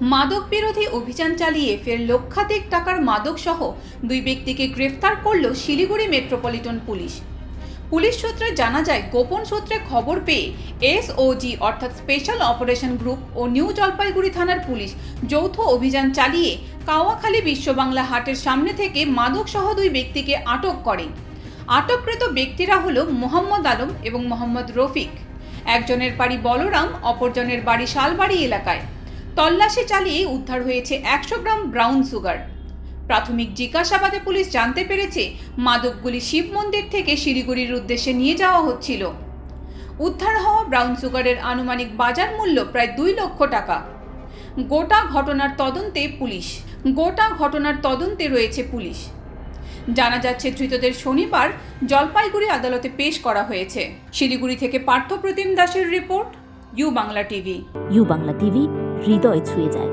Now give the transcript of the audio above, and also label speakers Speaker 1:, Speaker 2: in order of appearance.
Speaker 1: মাদক বিরোধী অভিযান চালিয়ে ফের লক্ষাধিক টাকার মাদক সহ দুই ব্যক্তিকে গ্রেফতার করল শিলিগুড়ি মেট্রোপলিটন পুলিশ। পুলিশ সূত্রে জানা যায়, গোপন সূত্রে খবর পেয়ে এসওজি অর্থাৎ স্পেশাল অপারেশন গ্রুপ ও নিউ জলপাইগুড়ি থানার পুলিশ যৌথ অভিযান চালিয়ে কাওয়াখালী বিশ্ববাংলা হাটের সামনে থেকে মাদক সহ দুই ব্যক্তিকে আটক করে। আটককৃত ব্যক্তিরা হল মোহাম্মদ আলম এবং মোহাম্মদ রফিক। একজনের বাড়ি বলরাম, অপরজনের বাড়ি শালবাড়ি এলাকায়। তল্লাশি চালিয়ে উদ্ধার হয়েছে একশো গ্রাম ব্রাউন সুগার প্রাথমিক জিজ্ঞাসাবাদে পুলিশ জানতে পেরেছে, মাদকগুলি শিব মন্দির থেকে শিলিগুড়ির উদ্দেশ্যে নিয়ে যাওয়া হচ্ছিল। উদ্ধার হওয়া ব্রাউন সুগারের আনুমানিক বাজার মূল্য প্রায় দুই লক্ষ টাকা। গোটা ঘটনার তদন্তে পুলিশ, গোটা ঘটনার তদন্তে রয়েছে পুলিশ। জানা যাচ্ছে, ধৃতদের শনিবার জলপাইগুড়ি আদালতে পেশ করা হয়েছে। শিলিগুড়ি থেকে পার্থপ্রতিম দাসের report, U Bangla TV.
Speaker 2: U Bangla TV হৃদয় ছুঁয়ে যায়।